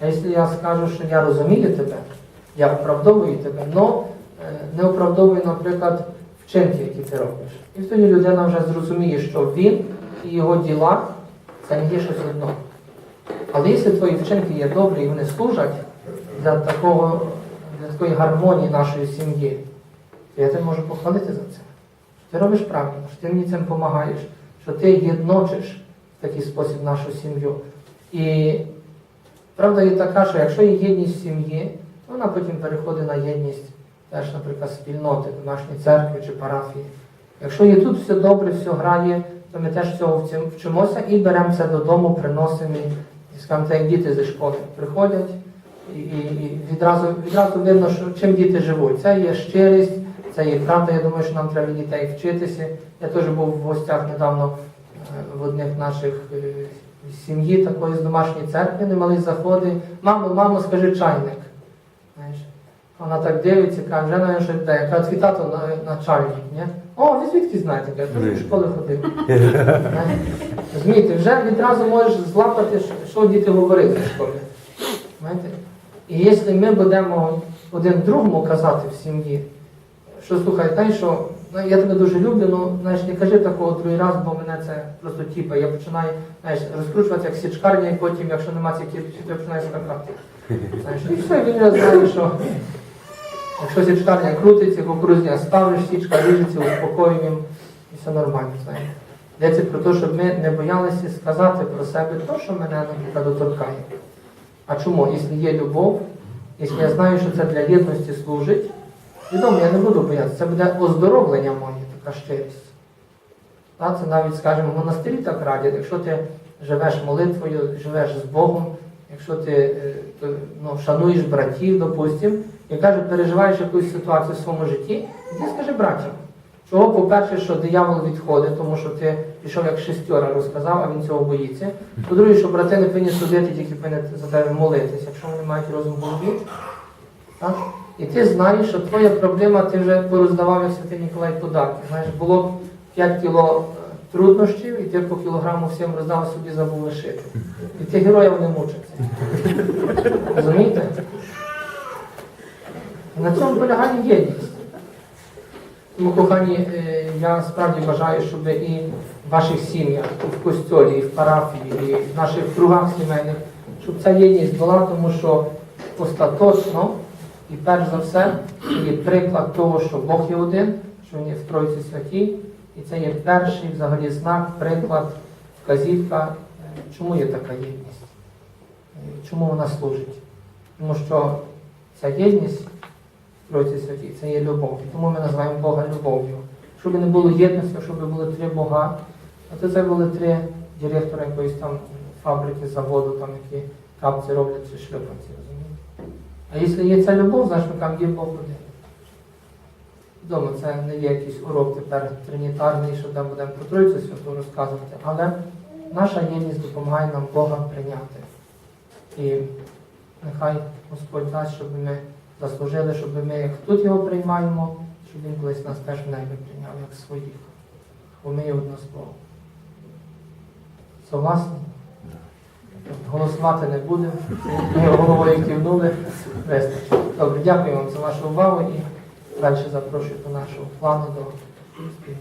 А якщо я скажу, що я розумію тебе, я оправдовую тебе, але не оправдовую, наприклад, вчинки, які ти робиш. І тоді людина вже зрозуміє, що він і його діла це не є щось одно. Але якщо твої вчинки є добрі і вони служать для, такого, для такої гармонії нашої сім'ї, то я тебе можу похвалити за це. Ти робиш правильно, що ти мені цим допомагаєш, що ти єдночиш в такий спосіб нашу сім'ю. І правда є така, що якщо є єдність сім'ї, то вона потім переходить на єдність теж, наприклад, спільноти, домашньої церкви чи парафії. Якщо є тут все добре, все грає, то ми теж цього вчим- вчимося і беремо це додому, приносимо, і скажімо, так, як діти зі школи приходять, і, і, відразу, відразу видно, що чим діти живуть. Це є щирість, це є правда. Я думаю, що нам треба дітей вчитися. Я теж був в гостях недавно е, в одних наших е, сім'ї такої з домашньої церкви, не мали заходи. Мамо, мамо, скажи чайник. Знаєш, вона так дивиться, каже, вже навіть що йде. Каже, твій тато на- начальник, ні? О, ви звідки знаєте? Я в школи ходив. Розумієте, вже відразу можеш злапати, що- що діти говорять в школі. Знаєте? І якщо ми будемо один другому казати в сім'ї, що слухай, знаєш, що ну, я тебе дуже люблю, ну знаєш, не кажи такого другий раз, бо мене це просто тіпа. Я починаю знаєш, розкручувати як січкарня, і потім, якщо нема цієї кірки, то я починаю скакати. І все, він вже знає, що якщо січкарня крутиться, кукурузня ставиш, січка ріжеться, успокоюємо, і все нормально. Знаєш. Йдеться про те, щоб ми не боялися сказати про себе те, що мене, наприклад, доторкає. А чому? Якщо є любов, якщо я знаю, що це для єдності служить, відомо, я не буду боятися, це буде оздоровлення моє, така щирість. Це навіть, скажімо, монастирі так радять, якщо ти живеш молитвою, живеш з Богом, якщо ти е, ну, шануєш братів, допустим, і каже, переживаєш якусь ситуацію в своєму житті, іди скажи братям. Чого, по-перше, що диявол відходить, тому що ти пішов як шестьора розказав, а він цього боїться. По-друге, що брати не повинні судити, тільки повинні за тебе молитися, якщо вони мають розум в голові. Так? І ти знаєш, що твоя проблема, ти вже пороздавав як святий Ніколай подарки. Знаєш, було 5 кіло е, труднощів, і ти по кілограму всім роздав, собі забув лишити. І ти героїв не мучаться. Розумієте? На цьому полягає єдність. Тому, кохані, е, я справді бажаю, щоб і в ваших сім'ях, і в костьолі, і в парафії, і в наших кругах сімейних, щоб ця єдність була, тому що остаточно і перш за все це є приклад того, що Бог є один, що Він є в Тройці святій, і це є перший взагалі знак, приклад, вказівка, е, чому є така єдність, е, чому вона служить. Тому що ця єдність в Тройці святі, це є любов. Тому ми називаємо Бога любов'ю. Щоб не було єдності, щоб були три Бога, а то це були три директора якоїсь там фабрики, заводу, там, які капці роблять чи розумієте? А якщо є ця любов, значить там є Бог один. Вдома це не є якийсь урок тепер тринітарний, що там будемо про Тройцю святу розказувати, але наша єдність допомагає нам Бога прийняти. І нехай Господь дасть, щоб ми заслужили, щоб ми як тут його приймаємо, щоб він колись нас теж в небі прийняв, як своїх. Бо ми є одно з Богом. Согласні? Голосувати не будемо. Головою кивнули. Добре, дякую вам за вашу увагу і далі запрошую до нашого плану до спільної.